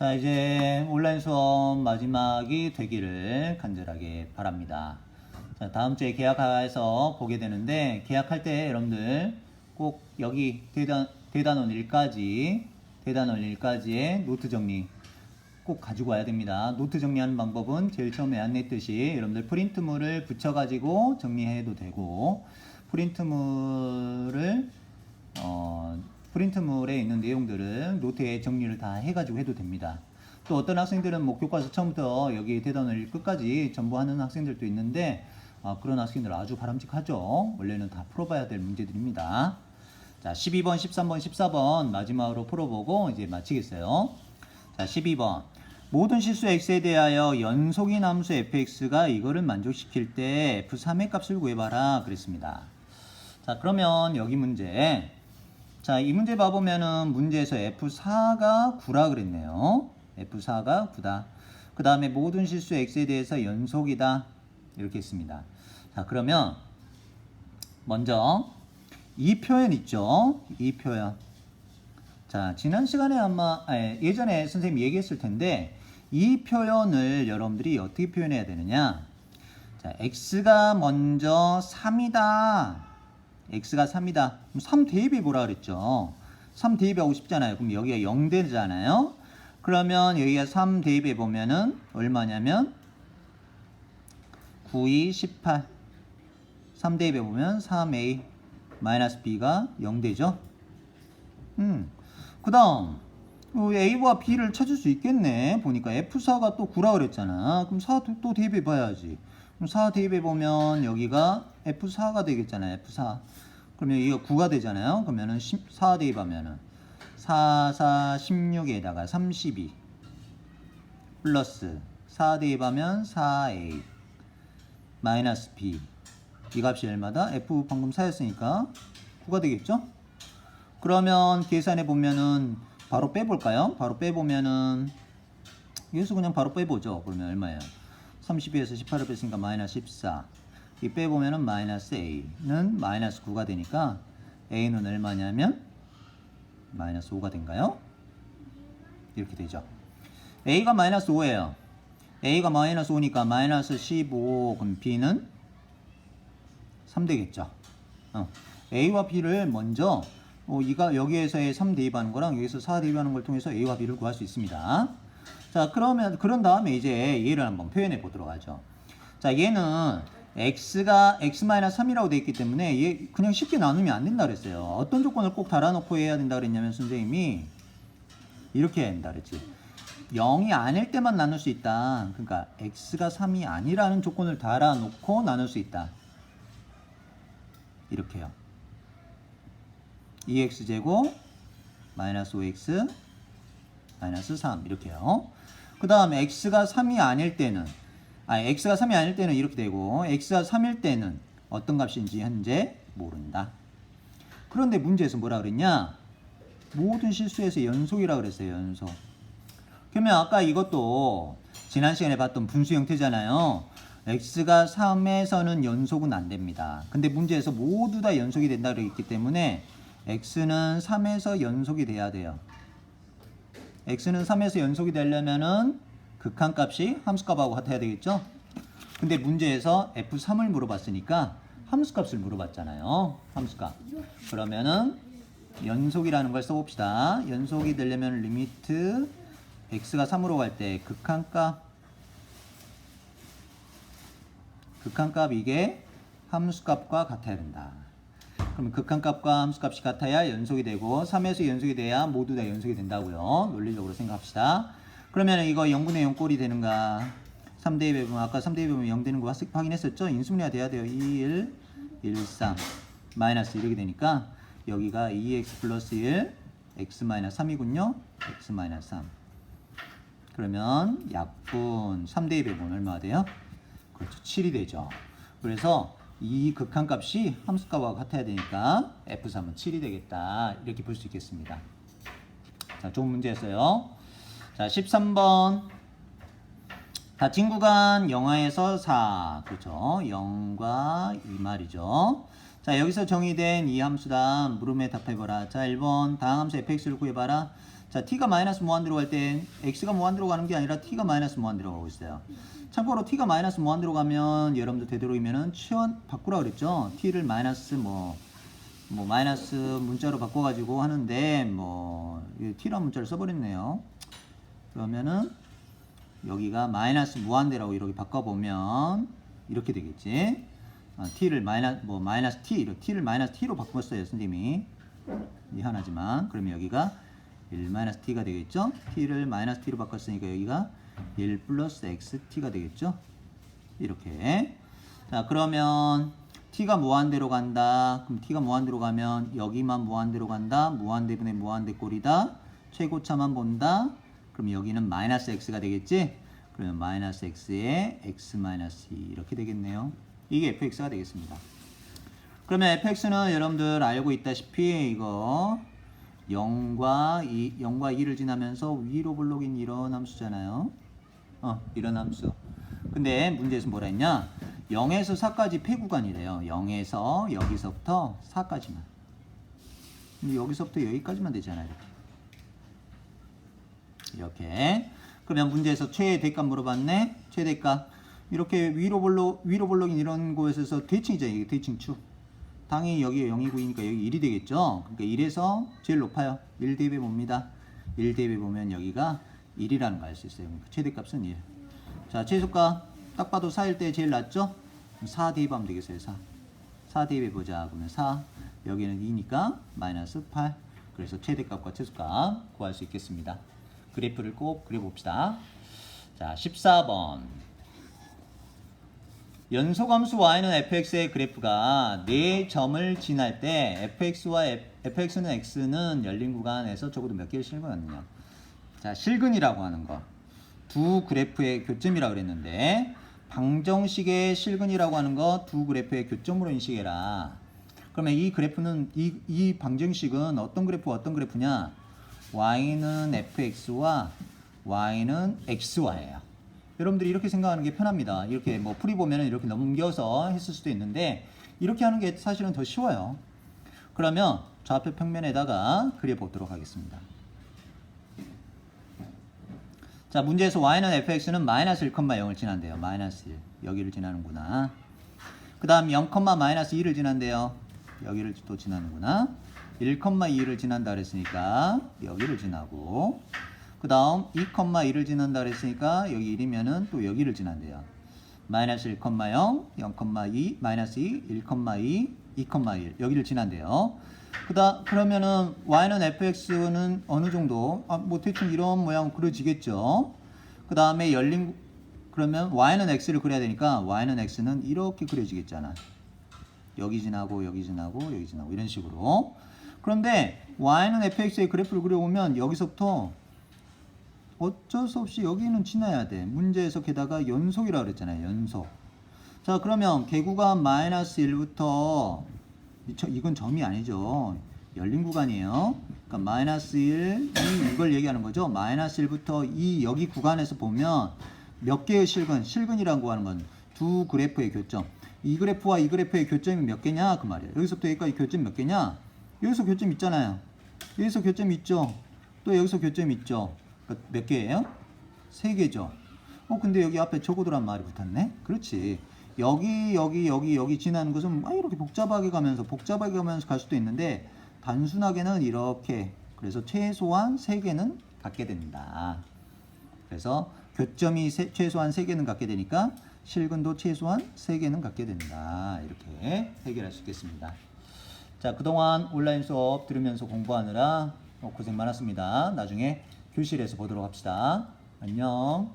자, 이제 온라인 수업 마지막이 되기를 간절하게 바랍니다. 자, 다음 주에 계약해서 보게 되는데, 계약할 때 여러분들 꼭 여기 대단, 대단원 1까지, 대단원 1까지의 노트 정리 꼭 가지고 와야 됩니다. 노트 정리하는 방법은 제일 처음에 안내했듯이 여러분들 프린트물을 붙여가지고 정리해도 되고, 프린트물을 어, 프린트물에 있는 내용들은 노트에 정리를 다 해가지고 해도 됩니다. 또 어떤 학생들은 뭐 교과서 처음부터 여기 대단을 끝까지 전부 하는 학생들도 있는데 아, 그런 학생들 아주 바람직하죠. 원래는 다 풀어봐야 될 문제들입니다. 자, 12번, 13번, 14번 마지막으로 풀어보고 이제 마치겠어요. 자, 12번. 모든 실수 x에 대하여 연속인 함수 fx가 이거를 만족시킬 때 f3의 값을 구해봐라 그랬습니다. 자, 그러면 여기 문제. 자, 이 문제 봐보면은 문제에서 F4가 9라 그랬네요. F4가 9다. 그 다음에 모든 실수 X에 대해서 연속이다. 이렇게 했습니다. 자, 그러면 먼저 이 표현 있죠? 이 표현. 자, 지난 시간에 아마, 아니, 예전에 선생님이 얘기했을 텐데 이 표현을 여러분들이 어떻게 표현해야 되느냐? 자, X가 먼저 3이다. X가 3이다. 그럼 3 대입해 보라 그랬죠. 3 대입하고 싶잖아요. 그럼 여기가 0 되잖아요. 그러면 여기가 3 대입해 보면은 얼마냐면 9, 2, 18. 3 대입해 보면 3a 마이너스 b가 0 되죠. 음. 그다음 a와 b를 찾을 수 있겠네. 보니까 f4가 또 9라 그랬잖아. 그럼 4또 대입해 봐야지. 그럼 4 대입해 보면 여기가 F4가 되겠잖아요. F4. 그러면 이거 9가 되잖아요. 그러면은 4 대입하면은 4, 4, 16에다가 32 플러스 4 대입하면 4A 마이너스 B 이 값이 얼마다? F 방금 4였으니까 9가 되겠죠? 그러면 계산해 보면은 바로 빼볼까요? 바로 빼보면은 여기서 그냥 바로 빼보죠. 그러면 얼마예요? 32에서 18을 뺐으니까 마이너스 14. 이 빼보면은 마이너스 a는 마이너스 9가 되니까 a는 얼마냐면 마이너스 5가 된가요? 이렇게 되죠. a가 마이너스 5예요. a가 마이너스 5니까 마이너스 15 그럼 b는 3 되겠죠. 어. a와 b를 먼저 어, 이가 여기에서의 3 대입하는 거랑 여기서 4 대입하는 걸 통해서 a와 b를 구할 수 있습니다. 자, 그러면 그런 다음에 이제 얘를 한번 표현해 보도록 하죠. 자, 얘는 x가 x-3이라고 되어 있기 때문에 얘 그냥 쉽게 나누면 안 된다 그랬어요. 어떤 조건을 꼭 달아놓고 해야 된다 그랬냐면 선생님이 이렇게 해야 된다 그랬지. 0이 아닐 때만 나눌 수 있다. 그러니까 x가 3이 아니라는 조건을 달아놓고 나눌 수 있다. 이렇게요. 2x제곱 마이너스 5x 마이너스 3 이렇게요. 그 다음에 x가 3이 아닐 때는 아 x가 3이 아닐 때는 이렇게 되고 x가 3일 때는 어떤 값인지 현재 모른다. 그런데 문제에서 뭐라 그랬냐? 모든 실수에서 연속이라 그랬어요. 연속. 그러면 아까 이것도 지난 시간에 봤던 분수 형태잖아요. x가 3에서는 연속은 안 됩니다. 근데 문제에서 모두 다 연속이 된다 그랬기 때문에 x는 3에서 연속이 돼야 돼요. X는 3에서 연속이 되려면은 극한값이 함수값하고 같아야 되겠죠? 근데 문제에서 f3을 물어봤으니까 함수값을 물어봤잖아요. 함수값. 그러면은 연속이라는 걸 써봅시다. 연속이 되려면 리미트 x가 3으로 갈 때 극한값 극한값 이게 함수값과 같아야 된다. 그러면 극한값과 함수값이 같아야 연속이 되고 3에서 연속이 돼야 모두 다 연속이 된다고요. 논리적으로 생각합시다. 그러면 이거 0분의 0 꼴이 되는가? 3대 2 배분 아까 3대 2 배분 0 되는 거 확인했었죠? 인수분해가 돼야 돼요. 2, 1, 1, 3 마이너스 이렇게 되니까 여기가 2x 플러스 1 x 마이너스 3이군요. x 마이너스 3 그러면 약분 3대 2 배분 얼마 돼요? 그렇죠. 7이 되죠. 그래서 이 극한값이 함수값과 같아야 되니까 F3은 7이 되겠다. 이렇게 볼 수 있겠습니다. 자, 좋은 문제였어요. 자, 13번. 닫힌 구간 영하에서 4. 그렇죠. 0과 2 말이죠. 자, 여기서 정의된 이 함수다. 물음에 답해보라. 자, 1번. 다항 함수 fx를 구해봐라. 자, t가 마이너스 무한대로 갈 땐 x가 무한대로 가는 게 아니라 t가 마이너스 무한대로 가고 있어요. 참고로 t가 마이너스 무한대로 가면 여러분들 되도록이면은 치원 바꾸라 그랬죠. t를 마이너스 뭐, 뭐 마이너스 문자로 바꿔가지고 하는데 뭐이 t라는 문자를 써버렸네요. 그러면은 여기가 마이너스 무한대라고 이렇게 바꿔보면 이렇게 되겠지. 어, t를 마이너스 뭐 마이너스 t 이렇게 t를 마이너스 t로 바꿨어요 선생님이. 미안하지만. 그러면 여기가 1 마이너스 t가 되겠죠? t를 마이너스 t로 바꿨으니까 여기가 1 플러스 xt가 되겠죠? 이렇게. 자 그러면 t가 무한대로 간다. 그럼 t가 무한대로 가면 여기만 무한대로 간다. 무한대분의 무한대 꼴이다. 최고차만 본다. 그럼 여기는 마이너스 x가 되겠지? 그러면 마이너스 x에 x 마이너스 2 이렇게 되겠네요 이게 fx가 되겠습니다 그러면 fx는 여러분들 알고 있다시피 이거 0과 2, 0과 2를 지나면서 위로 블록인 이런 함수잖아요. 어, 이런 함수. 근데 문제에서 뭐라 했냐? 0에서 4까지 폐구간이래요. 0에서 여기서부터 4까지만. 근데 여기서부터 여기까지만 되잖아요. 이렇게. 이렇게. 그러면 문제에서 최대값 물어봤네. 최대값. 이렇게 위로 블록 위로 블록인 이런 곳에서 대칭이잖아요. 이게 대칭축. 당연히 여기 0이 9이니까 여기 1이 되겠죠. 그러니까 1에서 제일 높아요. 1 대입해 봅니다. 1 대입해 보면 여기가 1이라는 걸 알 수 있어요. 그러니까 최대값은 1. 자, 최소값 딱 봐도 4일 때 제일 낮죠? 4 대입하면 되겠어요. 4. 4 대입해 보자. 그러면 4. 여기는 2니까 마이너스 8. 그래서 최대값과 최소값 구할 수 있겠습니다. 그래프를 꼭 그려봅시다. 자, 14번. 연소함수 y는 fx의 그래프가 4점을 지날 때 fx와 fx는 x는 열린 구간에서 적어도 몇 개를 실근하느냐 자 실근이라고 하는 거. 두 그래프의 교점이라고 그랬는데 방정식의 실근이라고 하는 거 두 그래프의 교점으로 인식해라. 그러면 이 그래프는 이, 이 방정식은 어떤 그래프와 어떤 그래프냐? y는 fx와 y는 xy예요 여러분들이 이렇게 생각하는 게 편합니다. 이렇게 뭐 풀이 보면은 이렇게 넘겨서 했을 수도 있는데 이렇게 하는 게 사실은 더 쉬워요. 그러면 좌표 평면에다가 그려보도록 하겠습니다. 자 문제에서 y는 fx는 마이너스 1,0을 지난대요. 마이너스 1 여기를 지나는구나. 그 다음 0, 마이너스 2를 지난대요. 여기를 또 지나는구나. 1,2를 지난다 그랬으니까 여기를 지나고 그 다음 2,2를 지난다 그랬으니까 여기 1이면은 또 여기를 지난대요. 마이너스 1,0, 0,2, 마이너스 2, 1,2, 2,1 여기를 지난대요. 그다 그러면은 y는 fx는 어느 정도 아, 뭐 대충 이런 모양 그려지겠죠. 그 다음에 열린 그러면 y는 x를 그려야 되니까 y는 x는 이렇게 그려지겠잖아. 여기 지나고 여기 지나고 여기 지나고 이런 식으로. 그런데 y는 fx의 그래프를 그려보면 여기서부터 어쩔 수 없이 여기는 지나야 돼. 문제에서 게다가 연속이라고 그랬잖아요. 연속. 자, 그러면 개구간 마이너스 1부터 이건 점이 아니죠. 열린 구간이에요. 그러니까 마이너스 1, 2 이걸 얘기하는 거죠. 마이너스 1부터 2 여기 구간에서 보면 몇 개의 실근, 실근이라고 하는 건 두 그래프의 교점. 이 그래프와 이 그래프의 교점이 몇 개냐 그 말이에요. 여기서부터 여기까지 교점 몇 개냐? 여기서 교점 있잖아요. 여기서 교점 있죠. 또 여기서 교점 있죠. 몇 개예요? 세 개죠. 어 근데 여기 앞에 적어두란 말이 붙었네. 그렇지. 여기 여기 여기 여기 지나는 것은 막 이렇게 복잡하게 가면서 복잡하게 가면서 갈 수도 있는데 단순하게는 이렇게 그래서 최소한 세 개는 갖게 된다. 그래서 교점이 세, 최소한 세 개는 갖게 되니까 실근도 최소한 세 개는 갖게 된다. 이렇게 해결할 수 있겠습니다. 자, 그동안 온라인 수업 들으면서 공부하느라 고생 많았습니다. 나중에 교실에서 보도록 합시다. 안녕.